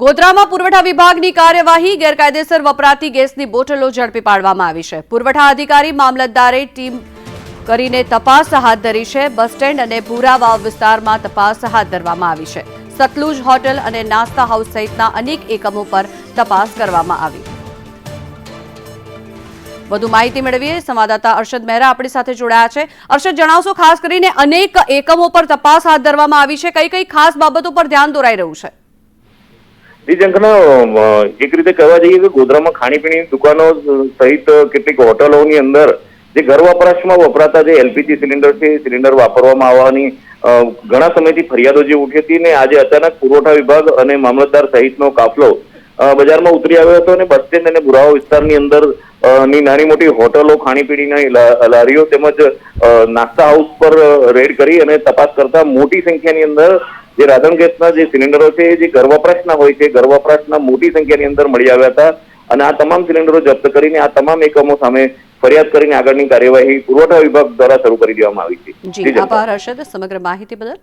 ગોધરામાં પુરવઠા વિભાગની કાર્યવાહી ગેરકાયદેસર વપરાતી ગેસની બોટલો ઝડપી પાડવામાં આવી છે. પુરવઠા અધિકારી, મામલતદારે ટીમ કરીને તપાસ હાથ ધરી છે. બસ સ્ટેન્ડ અને ભૂરાવાવ વિસ્તારમાં તપાસ હાથ ધરવામાં આવી છે. સતલુજ હોટલ અને નાસ્તા હાઉસ સહિતના અનેક એકમો પર તપાસ કરવામાં આવી. વધુ માહિતી મેળવીએ. સંવાદદાતા અર્ષદ મહેરા આપણી સાથે જોડાયા છે. અર્ષદ, જણાવશો, ખાસ કરીને અનેક એકમો પર તપાસ હાથ ધરવામાં આવી છે. કઈ કઈ ખાસ બાબતો પર ધ્યાન દોરાઈ રહ્યું છે? જી જંખના એક રીતે કહેવા જઈએ કે ગોધરામાં ખાણીપીણીની દુકાનો સહિત કેટલીક હોટલોની અંદર જે ઘર વપરાશમાં વપરાતા જે એલપીજી સિલિન્ડર છે સિલિન્ડર વાપરવામાં આવવાની ઘણા સમયથી ફરિયાદો જે ઉઠી હતી ને આજે અચાનક પુરવઠા વિભાગ અને મામલતદાર સહિતનો કાફલો બજારમાં ઉતરી આવ્યો હતો અને બસ સ્ટેન્ડ અને બુરાવા વિસ્તારની અંદરની નાની મોટી હોટલો, ખાણીપીણીની લારીઓ તેમજ નાસ્તા હાઉસ પર રેડ કરી અને તપાસ કરતા મોટી સંખ્યાની અંદર જે રાધણ ગેસના જે સિલિન્ડરો છે એ જે ઘર વપરાશના હોય છે ઘર વપરાશના મોટી સંખ્યાની અંદર મળી આવ્યા હતા અને આ તમામ સિલિન્ડરો જપ્ત કરીને આ તમામ એકમો સામે ફરિયાદ કરીને આગળની કાર્યવાહી પુરવઠા વિભાગ દ્વારા શરૂ કરી દેવામાં આવી છે. જી જી, આભાર હર્ષદ. સમગ્ર માહિતી બદલ.